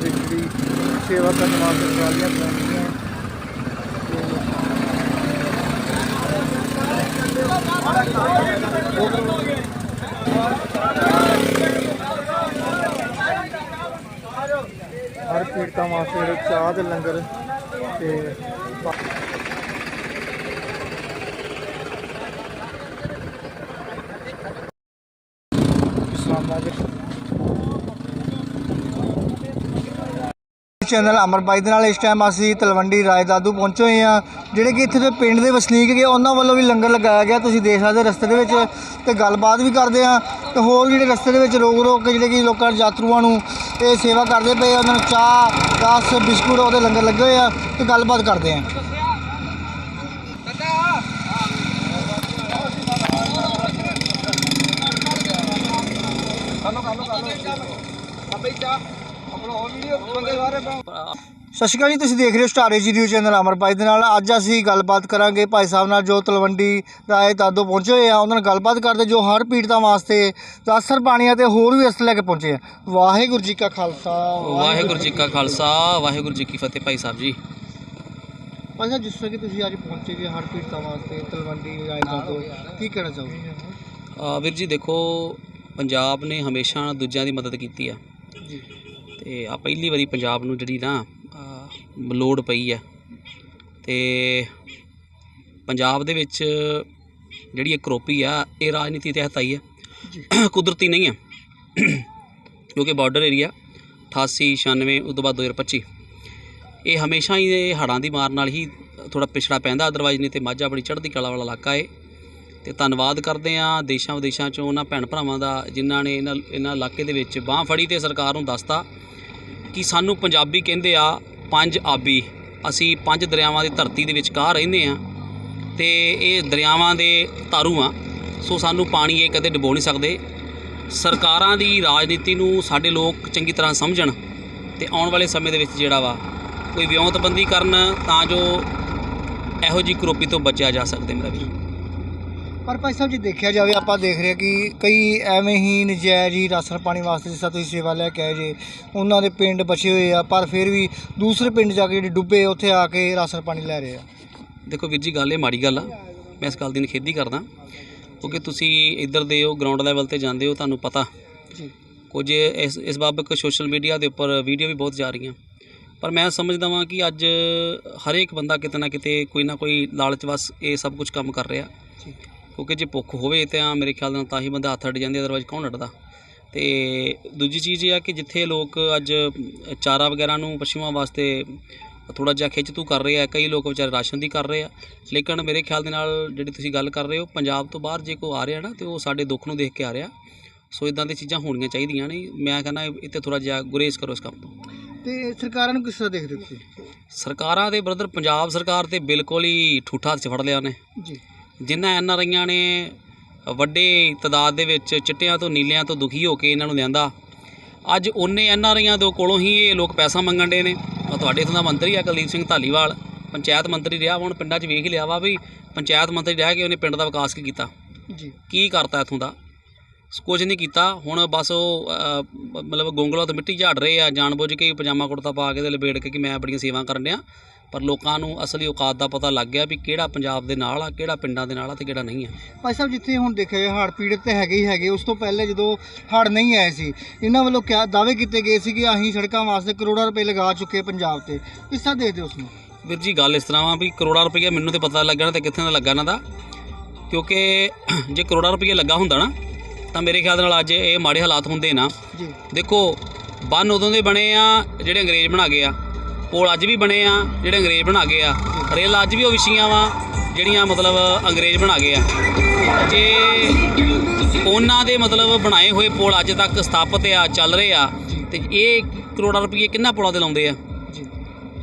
ਸੇਵਾ ਟਰਾਲੀਆਂ ਪਹੁੰਚੀਆਂ ਹਰ ਪੀੜਤਾਂ ਵਾਸਤੇ ਚਾਹ ਦੇ ਲੰਗਰ ਤੇ ਇਸਲਾਮਾਬਾਦ ਚੈਨਲ ਅਮਰਬਾਈ ਦੇ ਨਾਲ ਇਸ ਟਾਈਮ ਅਸੀਂ ਤਲਵੰਡੀ ਰਾਏ ਦਾਦੂ ਪਹੁੰਚੇ ਹੋਏ ਆ ਜਿਹੜੇ ਕਿ ਇੱਥੇ ਦੇ ਪਿੰਡ ਦੇ ਵਸਨੀਕ ਗਏ ਉਹਨਾਂ ਵੱਲੋਂ ਵੀ ਲੰਗਰ ਲਗਾਇਆ ਗਿਆ। ਤੁਸੀਂ ਦੇਖ ਸਕਦੇ ਹੋ ਰਸਤੇ ਦੇ ਵਿੱਚ ਤੇ ਗੱਲਬਾਤ ਵੀ ਕਰਦੇ ਆ ਤੇ ਹੋਰ ਜਿਹੜੇ ਰਸਤੇ ਦੇ ਵਿੱਚ ਰੋਕ ਰੋਕ ਕੇ ਜਿਹੜੇ ਕਿ ਲੋਕਾਂ ਯਾਤਰੂਆਂ ਨੂੰ ਇਹ ਸੇਵਾ ਕਰਦੇ ਪਏ ਉਹਨਾਂ ਨੂੰ ਚਾਹ, ਰਸ, ਬਿਸਕੁਟ ਉਹਦੇ ਲੰਗਰ ਲੱਗੇ ਹੋਏ ਆ ਤੇ ਗੱਲਬਾਤ ਕਰਦੇ ਆ ਸਤਿ ਸ਼੍ਰੀ ਅਕਾਲ ਜੀ ਤੁਸੀਂ ਦੇਖ ਰਹੇ ਹੋ ਸਟਾਰ ਏਜੀ ਨਿਊਜ਼ ਚੈਨਲ ਅਮਰਪਾਈ ਦੇ ਨਾਲ। ਅੱਜ ਅਸੀਂ ਗੱਲਬਾਤ ਕਰਾਂਗੇ ਭਾਈ ਸਾਹਿਬ ਨਾਲ ਜੋ ਤਲਵੰਡੀ ਰਾਏ ਦਾਦੋ ਪਹੁੰਚੇ ਹੋਏ ਆ ਉਹਨਾਂ ਨਾਲ ਗੱਲਬਾਤ ਕਰਦੇ ਜੋ ਹਰ ਪੀੜਤਾਂ ਵਾਸਤੇ ਰਾਸਰ ਪਾਣੀਆਂ ਤੇ ਹੋਰ ਵੀ ਅਸਲ ਲੈ ਕੇ ਪਹੁੰਚੇ ਆ। ਵਾਹਿਗੁਰੂ ਜੀ ਕਾ ਖਾਲਸਾ ਵਾਹਿਗੁਰੂ ਜੀ ਕਾ ਖਾਲਸਾ ਵਾਹਿਗੁਰੂ ਜੀ ਕੀ ਫਤਿਹ ਭਾਈ ਸਾਹਿਬ ਜੀ। ਭਾਈ ਸਾਹਿਬ ਜਿਸ ਤਰ੍ਹਾਂ ਕਿ ਤੁਸੀਂ ਅੱਜ ਪਹੁੰਚੇ ਜੀ ਹਰ ਪੀੜਤਾਂ ਵਾਸਤੇ ਤਲਵੰਡੀ ਰਾਏ ਦਾਦੋ ਕੀ ਕਹਿਣਾ ਚਾਹੋਗੇ? ਵੀਰ ਜੀ ਦੇਖੋ ਪੰਜਾਬ ਨੇ ਹਮੇਸ਼ਾ ਦੂਜਿਆਂ ਦੀ ਮਦਦ ਕੀਤੀ ਆ। ਜੀ। ਤੇ ਆ ਪਹਿਲੀ ਵਾਰੀ ਪੰਜਾਬ ਨੂੰ ਜਿਹੜੀ ਨਾ ਲੋੜ ਪਈ ਆ। ਤੇ ਪੰਜਾਬ ਦੇ ਵਿੱਚ ਜਿਹੜੀ ਇਹ ਕਰੋਪੀ ਆ ਇਹ ਰਾਜਨੀਤੀ ਤਹਿਤ ਆਈ ਆ। ਕੁਦਰਤੀ ਨਹੀਂ ਆ। ਕਿਉਂਕਿ ਬਾਰਡਰ ਏਰੀਆ 88 96 ਉਸ ਤੋਂ ਬਾਅਦ 2025 ਇਹ ਹਮੇਸ਼ਾ ਹੀ ਇਹ ਹੜ੍ਹਾਂ ਦੀ ਮਾਰ ਨਾਲ ਹੀ ਥੋੜਾ ਪਿਛੜਾ ਪੈਂਦਾ ਅਦਰਵਾਈਜ਼ ਨਹੀਂ ਤੇ ਮਾਝਾ ਬੜੀ ਚੜ੍ਹਦੀ ਕਲਾ ਵਾਲਾ ਇਲਾਕਾ ਏ। ਤੇ ਧੰਨਵਾਦ ਕਰਦੇ ਆ ਦੇਸ਼ਾਂ ਵਿਦੇਸ਼ਾਂ ਚੋਂ ਉਹਨਾਂ ਭੈਣ ਭਰਾਵਾਂ ਦਾ ਜਿਨ੍ਹਾਂ ਨੇ ਇਹਨਾਂ ਇਹਨਾਂ ਇਲਾਕੇ ਦੇ ਵਿੱਚ ਬਾਹ ਫੜੀ ਤੇ ਸਰਕਾਰ ਨੂੰ ਦੱਸਤਾ। ਕਿ ਸਾਨੂੰ ਪੰਜਾਬੀ ਕਹਿੰਦੇ ਆ, ਪੰਜ ਆਬੀ। ਅਸੀਂ ਪੰਜ ਦਰਿਆਵਾਂ ਦੀ ਧਰਤੀ ਦੇ ਵਿਚਕਾਰ ਰਹਿੰਦੇ ਆ ਤੇ ਇਹ ਦਰਿਆਵਾਂ ਦੇ ਤਾਰੂ ਆ। ਸੋ ਸਾਨੂੰ ਪਾਣੀ ਇਹ ਕਦੇ ਡੁਬੋ ਨਹੀਂ ਸਕਦੇ। ਸਰਕਾਰਾਂ ਦੀ ਰਾਜਨੀਤੀ ਨੂੰ ਸਾਡੇ ਲੋਕ ਚੰਗੀ ਤਰ੍ਹਾਂ ਸਮਝਣ ਤੇ ਆਉਣ ਵਾਲੇ ਸਮੇਂ ਦੇ ਵਿੱਚ ਜਿਹੜਾ ਵਾ, ਕੋਈ ਵਿਉਂਤਬੰਦੀ ਕਰਨ ਤਾਂ ਜੋ ਇਹੋ ਜੀ ਕਰੋਪੀ ਤੋਂ ਬਚਿਆ ਜਾ ਸਕਦਾ ਮੇਰਾ ਵੀ ਪਰ ਭਾਈ ਸਾਹਿਬ ਜੀ ਦੇਖਿਆ ਜਾਵੇ ਆਪਾਂ ਦੇਖ ਰਹੇ ਕਿ ਕਈ ਐਵੇਂ ਹੀ ਨਜਾਇਜ਼ ਹੀ ਰਾਸ਼ਨ ਪਾਣੀ ਵਾਸਤੇ ਜਿਸ ਤਰ੍ਹਾਂ ਤੁਸੀਂ ਸੇਵਾ ਲੈ ਕੇ ਆਏ ਜੇ ਉਹਨਾਂ ਦੇ ਪਿੰਡ ਬਚੇ ਹੋਏ ਆ ਪਰ ਫਿਰ ਵੀ ਦੂਸਰੇ ਪਿੰਡ ਜਾ ਕੇ ਜਿਹੜੇ ਡੁੱਬੇ ਉੱਥੇ ਆ ਕੇ ਰਾਸ਼ਨ ਪਾਣੀ ਲੈ ਰਹੇ ਆ। ਦੇਖੋ ਵੀਰ ਜੀ ਗੱਲ ਇਹ ਮਾੜੀ ਗੱਲ ਆ। ਮੈਂ ਇਸ ਗੱਲ ਦੀ ਨਿਖੇਧੀ ਕਰਦਾ। ਕਿਉਂਕਿ ਤੁਸੀਂ ਇੱਧਰ ਦੇ ਹੋ ਗਰਾਊਂਡ ਲੈਵਲ ਤੇ ਜਾਂਦੇ ਹੋ ਤੁਹਾਨੂੰ ਪਤਾ। ਕੁਝ ਇਸ ਇਸ ਬਾਬਤ ਸੋਸ਼ਲ ਮੀਡੀਆ ਦੇ ਉੱਪਰ ਵੀਡੀਓ ਵੀ ਬਹੁਤ ਜਾ ਰਹੀਆਂ। ਪਰ ਮੈਂ ਸਮਝਦਾ ਵਾਂ ਕਿ ਅੱਜ ਹਰੇਕ ਬੰਦਾ ਕਿਤੇ ਨਾ ਕਿਤੇ ਕੋਈ ਨਾ ਕੋਈ ਲਾਲਚ ਵਸ ਇਹ ਸਭ ਕੁਝ ਕੰਮ ਕਰ ਰਿਹਾ। ਕਿਉਂਕਿ ਜੇ ਭੁੱਖ ਹੋਵੇ ਤਾਂ ਮੇਰੇ ਖਿਆਲ ਨਾਲ ਤਾਂ ਹੀ ਬੰਦਾ ਹੱਥ ਅੱਡ ਜਾਂਦੇ ਅਦਰਵਾਈਜ਼ ਕੌਣ ਅੱਡਦਾ? ਤੇ ਦੂਜੀ ਚੀਜ਼ ਇਹ ਆ ਕਿ ਜਿੱਥੇ ਲੋਕ ਅੱਜ ਚਾਰਾ ਵਗੈਰਾ ਨੂੰ ਪਸ਼ੂਆਂ ਵਾਸਤੇ ਥੋੜਾ ਜਿਹਾ ਖਿੱਚ ਤੂ ਕਰ ਰਹੇ ਆ ਕਈ ਲੋਕ ਵਿਚਾਰੇ ਰਾਸ਼ਨ ਦੀ ਕਰ ਰਹੇ ਆ ਲੇਕਿਨ ਮੇਰੇ ਖਿਆਲ ਦੇ ਨਾਲ ਜਿਹੜੀ ਤੁਸੀਂ ਗੱਲ ਕਰ ਰਹੇ ਹੋ ਪੰਜਾਬ ਤੋਂ ਬਾਹਰ ਜੇ ਕੋਈ ਆ ਰਿਹਾ ਨਾ ਤੇ ਉਹ ਸਾਡੇ ਦੁੱਖ ਨੂੰ ਦੇਖ ਕੇ ਆ ਰਿਹਾ। ਸੋ ਇਦਾਂ ਦੀਆਂ ਚੀਜ਼ਾਂ ਹੋਣੀਆਂ ਚਾਹੀਦੀਆਂ ਨੇ ਮੈਂ ਕਹਿੰਦਾ ਇੱਥੇ ਥੋੜਾ ਜਿਹਾ ਗੁਰੇਜ਼ ਕਰੋ ਇਸ ਕੰਮ ਤੋਂ। ਤੇ ਸਰਕਾਰਾਂ ਨੂੰ ਕਿਸ ਤਰ੍ਹਾਂ ਦੇਖਦੇ ਤੁਸੀਂ? ਸਰਕਾਰਾਂ ਦੇ ਬ੍ਰਦਰ ਪੰਜਾਬ ਸਰਕਾਰ ਤੇ ਬਿਲਕੁਲ ਹੀ ਠੂਠਾ ਹੱਥ 'ਚ ਫੜ ਲਿਆ ਉਹਨੇ। ਜੀ। ਜਿਨ੍ਹਾਂ ਐਨ ਆਰ ਆਈਆਂ ਨੇ ਵੱਡੇ ਤਦਾਦ ਦੇ ਵਿੱਚ ਚਿੱਟਿਆਂ ਤੋਂ ਨੀਲਿਆਂ ਤੋਂ ਦੁਖੀ ਹੋ ਕੇ ਇਹਨਾਂ ਨੂੰ ਲਿਆਂਦਾ। ਅੱਜ ਉਹਨੇ ਐਨ ਆਰ ਆਈਆਂ ਦੇ ਕੋਲੋਂ ਹੀ ਇਹ ਲੋਕ ਪੈਸਾ ਮੰਗਣ ਦੇ ਨੇ। ਤੁਹਾਡੇ ਇਥੋਂ ਦਾ ਮੰਤਰੀ ਆ ਕੁਲਦੀਪ ਸਿੰਘ ਧਾਲੀਵਾਲ। ਪੰਚਾਇਤ ਮੰਤਰੀ ਰਿਹਾ ਹੁਣ ਪਿੰਡਾਂ 'ਚ ਵੇਖ ਹੀ ਲਿਆ ਵਾ ਵੀ ਪੰਚਾਇਤ ਮੰਤਰੀ ਰਹਿ ਕੇ ਉਹਨੇ ਪਿੰਡ ਦਾ ਵਿਕਾਸ ਕੀ ਕੀਤਾ। ਜੀ। ਕੀ ਕਰਤਾ ਇਥੋਂ ਦਾ? ਕੁਝ ਨਹੀਂ ਕੀਤਾ। ਹੁਣ ਬਸ ਉਹ ਮਤਲਬ ਗੋਂਗਲਾਂ ਤੋਂ ਮਿੱਟੀ ਝਾੜ ਰਹੇ ਆ ਜਾਣਬੁੱਝ ਕੇ ਹੀ ਪਜਾਮਾ ਕੁੜਤਾ ਪਾ ਕੇ ਤੇ ਲਪੇਟ ਕੇ ਕਿ ਮੈਂ ਬੜੀਆਂ ਸੇਵਾ ਕਰਨ ਡਿਆ। ਪਰ ਲੋਕਾਂ ਨੂੰ ਅਸਲੀ ਔਕਾਤ ਦਾ ਪਤਾ ਲੱਗ ਗਿਆ ਵੀ ਕਿਹੜਾ ਪੰਜਾਬ ਦੇ ਨਾਲ ਆ ਕਿਹੜਾ ਪਿੰਡਾਂ ਦੇ ਨਾਲ ਆ ਤੇ ਕਿਹੜਾ ਨਹੀਂ ਆ। ਭਾਈ ਸਾਹਿਬ ਜਿੱਥੇ ਹੁਣ ਦੇਖਿਆ ਜਾਏ ਹੜ੍ਹ ਪੀੜਤ ਤੇ ਹੈਗੇ ਹੀ ਹੈਗੇ। ਉਸ ਤੋਂ ਪਹਿਲੇ ਜਦੋਂ ਹੜ੍ਹ ਨਹੀਂ ਆਏ ਸੀ ਇਹਨਾਂ ਵੱਲੋਂ ਕਿਆ ਦਾਅਵੇ ਕੀਤੇ ਗਏ ਸੀ ਕਿ ਅਸੀਂ ਸੜਕਾਂ ਵਾਸਤੇ ਕਰੋੜਾਂ ਰੁਪਏ ਲਗਾ ਚੁੱਕੇ ਪੰਜਾਬ ਤੇ? ਕਿਸ ਤਰ੍ਹਾਂ ਦੇਖਦੇ ਹੋ ਉਸ ਨੂੰ? ਵੀਰ ਜੀ ਗੱਲ ਇਸ ਤਰ੍ਹਾਂ ਵਾ ਵੀ ਕਰੋੜਾਂ ਰੁਪਈਆ ਮੈਨੂੰ ਤੇ ਪਤਾ ਲੱਗਣਾ ਤੇ ਕਿੱਥੇ ਦਾ ਲੱਗਾ ਇਹਨਾਂ ਦਾ। ਕਿਉਂਕਿ ਜੇ ਕਰੋੜਾਂ ਰੁਪਈਆ ਲੱਗਾ ਹੁੰਦਾ ਨਾ ਤਾਂ ਮੇਰੇ ਖਿਆਲ ਨਾਲ ਅੱਜ ਇਹ ਮਾੜੇ ਹਾਲਾਤ ਹੁੰਦੇ ਨਾ। ਜੀ। ਦੇਖੋ ਬੰਨ ਉਦੋਂ ਦੇ ਬਣੇ ਆ ਜਿਹੜੇ ਅੰਗਰੇਜ਼ ਬਣਾ ਗਏ ਆ। ਪੁਲ ਅੱਜ ਵੀ ਬਣੇ ਆ ਜਿਹੜੇ ਅੰਗਰੇਜ਼ ਬਣਾ ਗਏ ਆ। ਰੇਲ ਅੱਜ ਵੀ ਉਹ ਵਿਛੀਆਂ ਵਾ ਜਿਹੜੀਆਂ ਮਤਲਬ ਅੰਗਰੇਜ਼ ਬਣਾ ਗਏ ਆ। ਜੇ ਉਹਨਾਂ ਦੇ ਮਤਲਬ ਬਣਾਏ ਹੋਏ ਪੁਲ ਅੱਜ ਤੱਕ ਸਥਾਪਿਤ ਆ ਚੱਲ ਰਹੇ ਆ ਤੇ ਇਹ ਕਰੋੜਾਂ ਰੁਪਏ ਕਿੰਨਾ ਪੁਲਾਂ ਤੇ ਲਾਉਂਦੇ ਆ?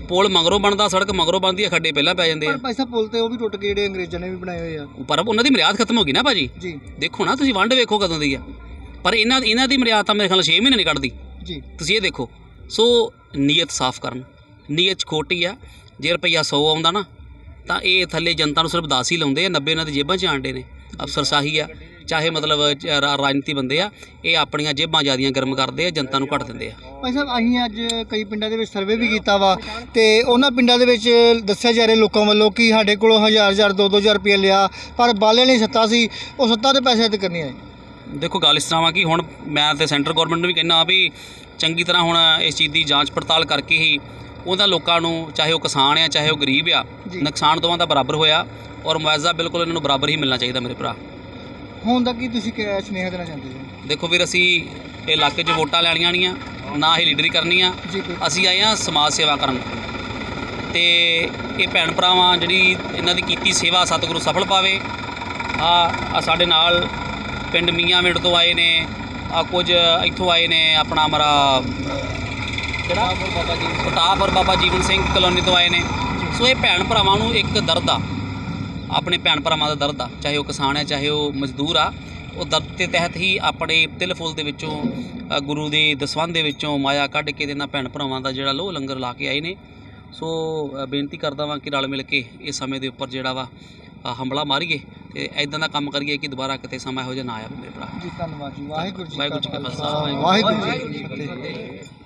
ਪੁਲ ਮਗਰੋਂ ਬਣਦਾ ਸੜਕ ਮਗਰੋਂ ਬਣਦੀ ਆ ਖੱਡੇ ਪਹਿਲਾਂ ਪੈ ਜਾਂਦੇ ਪਰ ਆ ਭਾਈ ਸਾਹਿਬ ਪੁਲ ਤੇ ਉਹ ਵੀ ਟੁੱਟ ਗਏ ਜਿਹੜੇ ਅੰਗਰੇਜ਼ਾਂ ਨੇ ਵੀ ਬਣਾਏ ਹੋਏ ਆ। ਪਰ ਉਹਨਾਂ ਦੀ ਮਰਿਆਦ ਖਤਮ ਹੋ ਗਈ ਨਾ ਭਾਜੀ? ਜੀ। ਦੇਖੋ ਨਾ ਤੁਸੀਂ ਵੰਡ ਵੇਖੋ ਕਦੋਂ ਦੀ ਆ। ਪਰ ਇਹਨਾਂ ਇਹਨਾਂ ਦੀ ਮਰਿਆਦ ਤਾਂ ਮੇਰੇ ਖਿਆਲ 6 ਮਹੀਨੇ ਨਹੀਂ ਕੱਢਦੀ। ਜੀ। ਤੁਸੀਂ ਇਹ ਦੇਖੋ। ਸੋ ਨੀਅਤ ਸਾਫ਼ ਕਰਨ। ਨੀਅਤ ਖੋਟੀ ਆ। ਜੇ ਰੁਪਈਆ 100 ਆਉਂਦਾ ਨਾ ਤਾਂ ਇਹ ਥੱਲੇ ਜਨਤਾ ਨੂੰ ਸਿਰਫ 10 ਹੀ ਲਾਉਂਦੇ ਆ 90 ਇਹਨਾਂ ਦੀ ਜੇਬਾਂ 'ਚ ਆਂਡੇ ਨੇ। ਅਫਸਰਸ਼ਾਹੀ ਆ। ਚਾਹੇ ਮਤਲਬ ਰਾ- ਰਾਜਨੀਤੀ ਬੰਦੇ ਆ ਇਹ ਆਪਣੀਆਂ ਜੇਬਾਂ ਜਿਆਦੀਆਂ ਗਰਮ ਕਰਦੇ ਆ ਜਨਤਾ ਨੂੰ ਘੱਟ ਦਿੰਦੇ ਆ। ਭਾਈ ਸਾਹਿਬ ਅਸੀਂ ਅੱਜ ਕਈ ਪਿੰਡਾਂ ਦੇ ਵਿੱਚ ਸਰਵੇ ਵੀ ਕੀਤਾ ਵਾ ਤੇ ਉਹਨਾਂ ਪਿੰਡਾਂ ਦੇ ਵਿੱਚ ਦੱਸਿਆ ਜਾ ਰਿਹਾ ਲੋਕਾਂ ਵੱਲੋਂ ਕਿ ਸਾਡੇ ਕੋਲੋਂ ਹਜ਼ਾਰ ਹਜ਼ਾਰ ਦੋ ਦੋ ਹਜ਼ਾਰ ਰੁਪਏ ਲਿਆ ਪਰ ਬਾਲੇ ਨਹੀਂ ਸੱਤਾ ਸੀ ਉਹ ਸੱਤਾ ਦੇ ਪੈਸੇ ਤੇ ਕਰਨੀ ਆਏ। ਦੇਖੋ ਗੱਲ ਇਸ ਤਰ੍ਹਾਂ ਵਾ ਕਿ ਹੁਣ ਮੈਂ ਤੇ ਸੈਂਟਰ ਗਵਰਨਮੈਂਟ ਨੂੰ ਵੀ ਕਹਿੰਦਾ ਵੀ ਚੰਗੀ ਤਰ੍ਹਾਂ ਹੁਣ ਇਸ ਚੀਜ਼ ਦੀ ਜਾਂਚ ਪੜਤਾਲ ਕਰਕੇ ਹੀ ਉਹਨਾਂ ਲੋਕਾਂ ਨੂੰ ਚਾਹੇ ਉਹ ਕਿਸਾਨ ਆ ਚਾਹੇ ਉਹ ਗਰੀਬ ਆ ਜੀ। ਨੁਕਸਾਨ ਦੋਵਾਂ ਦਾ ਬਰਾਬਰ ਹੋਇਆ ਔਰ ਮੁਆਵਜ਼ਾ ਬਿਲਕੁਲ ਇਹਨਾਂ ਨੂੰ ਬਰਾਬਰ ਹੀ ਮਿਲਣਾ ਚਾਹੀਦਾ ਮੇਰੇ ਭਰਾ। ਹੁਣ ਤੱਕ ਕੀ ਤੁਸੀਂ ਕਿ ਸੁਨੇਹਾ ਦੇਣਾ ਚਾਹੁੰਦੇ ਜੀ ਦੇਖੋ ਵੀਰ ਅਸੀਂ ਇਹ ਇਲਾਕੇ 'ਚ ਵੋਟਾਂ ਲੈਣੀਆਂ ਨਹੀਂ ਆ ਨਾ ਹੀ ਲੀਡਰੀ ਕਰਨੀ ਆ ਜੀ ਅਸੀਂ ਆਏ ਆ ਸਮਾਜ ਸੇਵਾ ਕਰਨ। ਤੇ ਇਹ ਭੈਣ ਭਰਾਵਾਂ ਜਿਹੜੀ ਇਹਨਾਂ ਦੀ ਕੀਤੀ ਸੇਵਾ ਸਤਿਗੁਰੂ ਸਫਲ ਪਾਵੇ। ਆ ਆ ਸਾਡੇ ਨਾਲ ਪਿੰਡ ਮੀਆਂ ਮਿੰਟ ਤੋਂ ਆਏ ਨੇ ਆ ਕੁਝ ਇੱਥੋਂ ਆਏ ਨੇ ਆਪਣਾ ਮਰਾ ਕਿਹੜਾ? ਬਾਬਾ ਜੀ ਪ੍ਰਤਾਪਪੁਰ ਬਾਬਾ ਜੀਵਨ ਸਿੰਘ ਕਲੋਨੀ ਤੋਂ ਆਏ ਨੇ। ਸੋ ਇਹ ਭੈਣ ਭਰਾਵਾਂ ਨੂੰ ਇੱਕ ਦਰਦ ਆ। ਆਪਣੇ ਭੈਣ ਭਰਾਵਾਂ ਦਾ ਦਰਦ ਆ ਚਾਹੇ ਉਹ ਕਿਸਾਨ ਹੈ ਚਾਹੇ ਉਹ ਮਜ਼ਦੂਰ ਆ ਉਹ ਦਰਦ ਦੇ ਤਹਿਤ ਹੀ ਆਪਣੇ ਤਿਲ ਫੁੱਲ ਦੇ ਵਿੱਚੋਂ ਗੁਰੂ ਦੇ ਦਸਵੰਧ ਦੇ ਵਿੱਚੋਂ ਮਾਇਆ ਕੱਢ ਕੇ ਇਹਨਾਂ ਭੈਣ ਭਰਾਵਾਂ ਦਾ ਜਿਹੜਾ ਲੋ ਲੰਗਰ ਲਾ ਕੇ ਆਏ ਨੇ। ਸੋ ਬੇਨਤੀ ਕਰਦਾ ਵਾਂ ਕਿ ਰਲ ਮਿਲ ਕੇ ਇਸ ਸਮੇਂ ਦੇ ਉੱਪਰ ਜਿਹੜਾ ਵਾ ਅ, ਹੰਬਲਾ ਮਾਰੀਏ ਤੇ ਐਦਾਂ ਦਾ ਕੰਮ ਕਰੀਏ ਕਿ ਦੁਬਾਰਾ ਕਿਤੇ ਸਮਾਂ ਇਹੋ ਜਿਹਾ ਨਾ ਆਵੇ ਮੇਰੇ ਭਰਾ। ਜੀ ਧੰਨਵਾਦ ਜੀ ਵਾਹਿਗੁਰੂ ਜੀ ਵਾਹਿਗੁਰੂ ਜੀ ਕਾ ਖਾਲਸਾ, ਵਾਹਿਗੁਰੂ ਜੀ ਕੀ ਫਤਿਹ।